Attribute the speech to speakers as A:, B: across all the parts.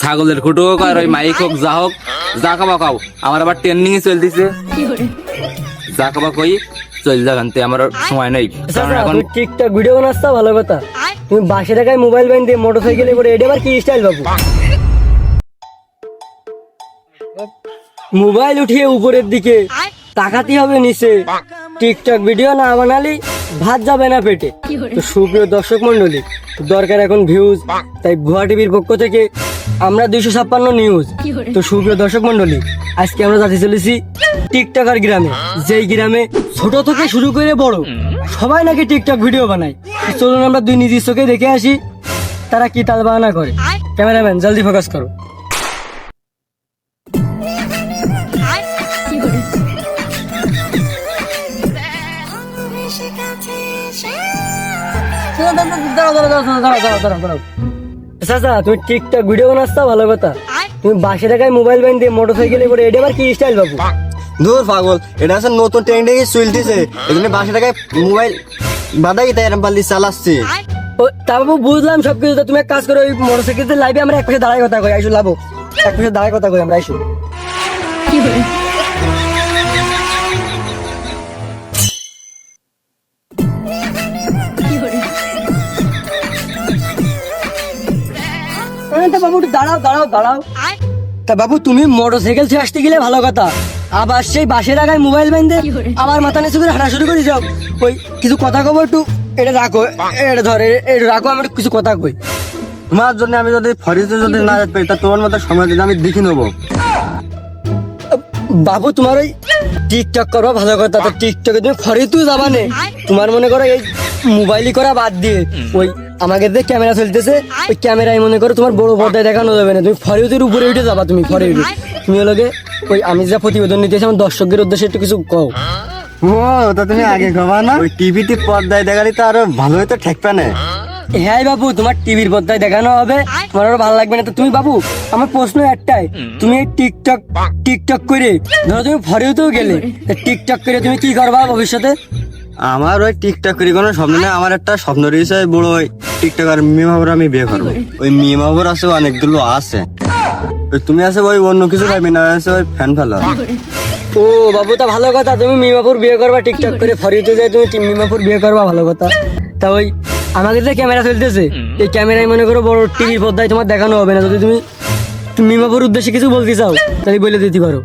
A: ছাগলের খুঁটো হোক আর ওই মাইক হোক যা হোক যা খাবা খাও। আমার আবার ট্রেনিং চলতেছে। যা খাবা কই চল যাগানতে আমার সময় নেই। কারণ এখন
B: টিকটক ভিডিও বানাচ্ছ ভালো কথা। তুমি বাসে টাকায় মোবাইল ব্যান্ড দিয়ে মোটরসাইকেলে করে এটা আবার কি স্টাইল বাবু মোবাইল উঠিয়ে উপরের দিকে তাকাতে হবে নিচে। টিকটক ভিডিও না বানালি ভাত যাবে না পেটে। তো সুপ্রিয় দর্শক মন্ডলী দরকার এখন ভিউজ তাই ভুয়া টিভির পক্ষ থেকে আমরা দুইশো ছাপ্পান্ন নিউজ তো সুপ্রিয় দর্শক মন্ডলী আজকে আমরা যাতে চলেছি টিকটকার গ্রামে। যেই গ্রামে ছোট থেকে শুরু করে বড় সবাই নাকি টিকটক ভিডিও বানায়। চলুন আমরা দুই নিজের চোখে দেখে আসি তারা কি তাল বাহানা করে। ক্যামেরাম্যান জলদি ফোকাস করো। দাঁড়াও দাঁড়াও দাঁড়াও দাঁড়াও দাঁড়াও দাঁড়াও দাঁড়াও। চাচা তুমি টিকটক ভিডিও বানাচ্ছ ভালো কথা। তুমি বাসে টাকায় মোবাইল ব্যান্ড দিয়ে মোটর সাইকেলে করে এটা আবার কি স্টাইল বাবু?
C: দূর পাগল। এটা হচ্ছে নতুন ট্রেন্ডিং চলতেছে এই জন্য বাসা টাকায় মোবাইল বাদাই তাই এরম পাল্লি চালাচ্ছে।
B: ও তা বাবু বুঝলাম সবকিছু। তো তুমি এক কাজ করো ওই মোটর সাইকেল লাইভে আমরা এক পাশে দাঁড়ায় কথা কই আইসো লাভো। এক পাশে দাঁড়ায় কথা কই আমরা আইসো। এই তো বাবু দাঁড়াও দাঁড়াও দাঁড়াও। তা বাবু তুমি মোটর সাইকেল ছেড়ে আসতে গেলে ভালো কথা। আবার সেই বাসের আগায় মোবাইল বাইন্দে আবার মাথা নিচু করে হাঁটা শুরু করে যাও। ওই কিছু কথা কব একটু? এটা রাখো এটা ধর এটা রাখো আমি একটু কিছু কথা কই।
C: তোমার জন্য আমি যদি ফরিতে যদি না যেতে পারি তা তোমার মতো সময় দিলে আমি দেখে নেব।
B: বাবু তোমার ওই টিকটক করব ভালো কথা। তো টিকটকে তুমি ফরিতেও যাবা নে। তোমার মনে করো এই মোবাইলই করা বাদ দিয়ে। ওই আমাকে যে ক্যামেরা চলতেছে। ওই ক্যামেরায় মনে করো তোমার বড় পর্দায় দেখানো যাবে না। তুমি ফরিতের উপরে উঠে যাবা তুমি ফরে উঠে তুমি হলো গিয়ে ওই আমি যা প্রতিবেদন নিতে আমার দর্শকদের উদ্দেশ্যে একটু কিছু কও।
C: ও তা তুমি আগে খাবা না। ওই টিভিতে পর্দায় দেখালি তো আরও ভালো হয়তো ঠেকবে না।
B: হ্যাঁ বাবু তোমার টিভির পর্দায় দেখানো হবে। তোমার আরও ভালো লাগবে না তো। তুমি বাবু আমার প্রশ্ন একটাই। তুমি টিকটক টিকটক করে ধরো তুমি ফরেতেও গেলে টিকটক করে তুমি কি করবা ভবিষ্যতে?
C: আমার ওই টিকটক করি কোনো স্বপ্ন নেই আমার একটা স্বপ্ন রয়েছে বড় ওই টিকটক মেয়ে বাবুর আমি বিয়ে করব। ওই মেয়ে বাবুর আছে অনেকগুলো আছে। ওই তুমি আছে ওই অন্য কিছু না আছে ওই ফ্যান ফেলা
B: ও বাবু তা ভালো কথা তুমি মিমাপুর বিয়ে করবা টিকটক করে ফরিতে যাই তুমি মিমাপুর বিয়ে করবা ভালো কথা। তা ওই আমাকে যে ক্যামেরা চলতেছে এই ক্যামেরায় মনে করো বড় টিভির পর্দায় তোমার দেখানো হবে না যদি তুমি তুমি মিমাপুর উদ্দেশ্যে কিছু বলতে চাও তাহলে বলে দিতে পারো।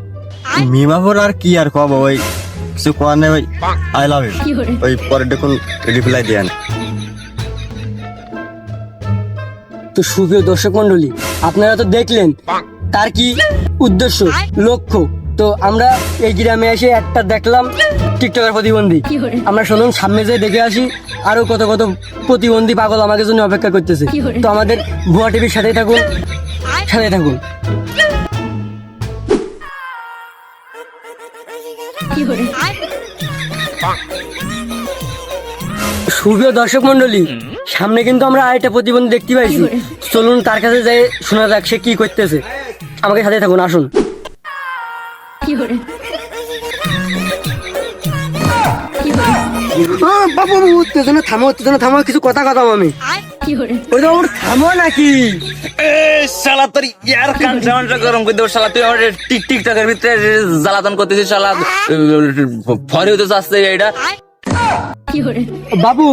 C: বাবুর আর কি আর কব ওই কিছু কোয়ার নেই ওই আই লাভ ইউ ওই পরে দেখুন রিপ্লাই দেন
B: তো সুপ্রিয় দর্শক মন্ডলী আপনারা তো দেখলেন তার কি উদ্দেশ্য লক্ষ্য। তো আমরা এই গ্রামে এসে একটা দেখলাম টিকটকের প্রতিবন্ধী। আমরা শুনুন সামনে যেয়ে দেখে আসি আরও কত কত প্রতিবন্ধী পাগল আমাদের জন্য অপেক্ষা করতেছে। তো আমাদের ভুয়া টিভির সাথে থাকুন সাথে থাকুন। সুপ্রিয় দর্শক মন্ডলী সামনে কিন্তু আমরা আরেকটা প্রতিবন্ধী দেখতে পাইছি। চলুন তার কাছে যাই শোনা যাক সে কি করতেছে। আমাকে সাথে থাকুন আসুন। বাবু উত্তেজনা থামো উত্তেজনা থামো কিছু কথা কথা আমি। ওই তো থামো নাকি?
A: শালা তোর ইয়ার কান জামানটা গরম করে দেবো শালা তুই আমার টিক টিকটকের ভিতরে জ্বালাতন করতেছিস শালা ফরে হতে চাচ্ছে এটা
B: বাবু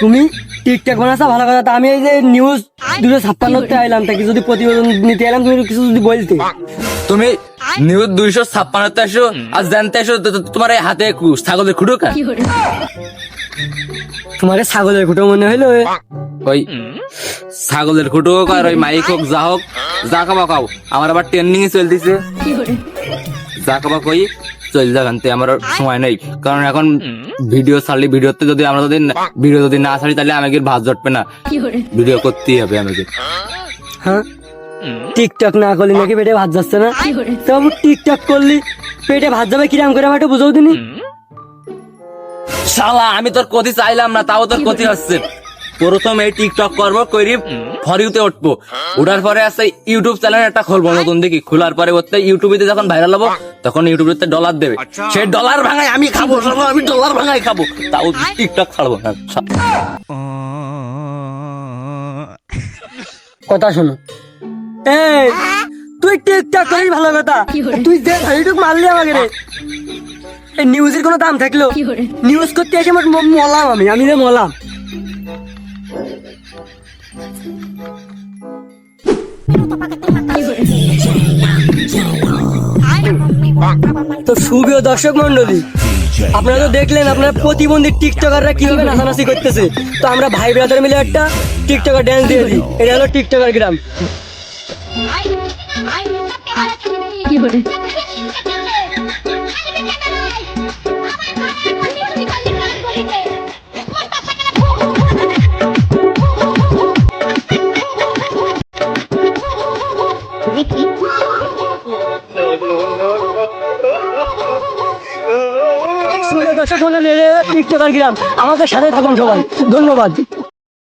B: তুমি টিকটক বানাচ্ছা ভালো কথা। তা আমি এই যে নিউজ দুটো ছাপ্পান্নতে আইলাম তাকে যদি প্রতিবেদন নিতে এলাম তুমি কিছু যদি বলতে।
A: তুমি নিউজ দুইশো ছাপ্পান্নতে আসো আর জানতে আসো তোমার এই হাতে ছাগলের খুঁটো কা?
B: তোমার ছাগলের খুঁটো মনে হইল?
A: ওই ছাগলের খুঁটো হোক আর ওই মাইক হোক যা হোক যা খাবা খাও। আমার আবার ট্রেনিং চলতেছে। যা খাবা কই। চল যাগানতে আমার সময় নেই। কারণ এখন ভিডিও ছাড়লি ভিডিওতে যদি আমরা যদি ভিডিও যদি না ছাড়ি তাহলে আমাকে ভাত জটবে না। ভিডিও করতেই হবে আমাকে।
B: হ্যাঁ? টিকটক না করলি নাকি পেটে ভাত যাচ্ছে না? তো বাবু টিকটক করলি পেটে ভাত যাবে কিরাম করে আমার একটু বুঝাও দিনি।
A: শালা আমি তোর ক্ষতি চাইলাম না তাও তোর ক্ষতি হচ্ছে। প্রথম এই টিকটক করব করি ফরিউতে উঠবো। উঠার পরে আছে ইউটিউব চ্যানেল একটা খুলবো নতুন দেখি। খোলার পরে ওতে ইউটিউবে যখন ভাইরাল হব তখন ইউটিউবে তে ডলার দেবে। সেই ডলার ভাঙাই আমি খাব আমি ডলার ভাঙাই খাব। তাও টিকটক ছাড়বো না।
B: কথা শোনো। এই তুই টিকটক করিস ভালো কথা। তুই যে ইউটিউব মারলি আমাকে রে। এই নিউজের কোনো দাম থাকল? নিউজ করতে এসে আমার মলাম আমি আমি যে মলাম। তো সুপ্রিয় দর্শক মন্ডলী আপনারা তো দেখলেন আপনারা প্রতিবন্ধী টিকটকাররা কীভাবে নাচানাচি করতেছে। তো আমরা ভাই ব্রাদার মিলে একটা টিকটকার ড্যান্স দিয়ে দিই। এটা হলো টিকটকার গ্রাম।
D: কি করে
B: সুন্দর দর্শক মন্ডলী সাথে থাকুন সবাই। ধন্যবাদ।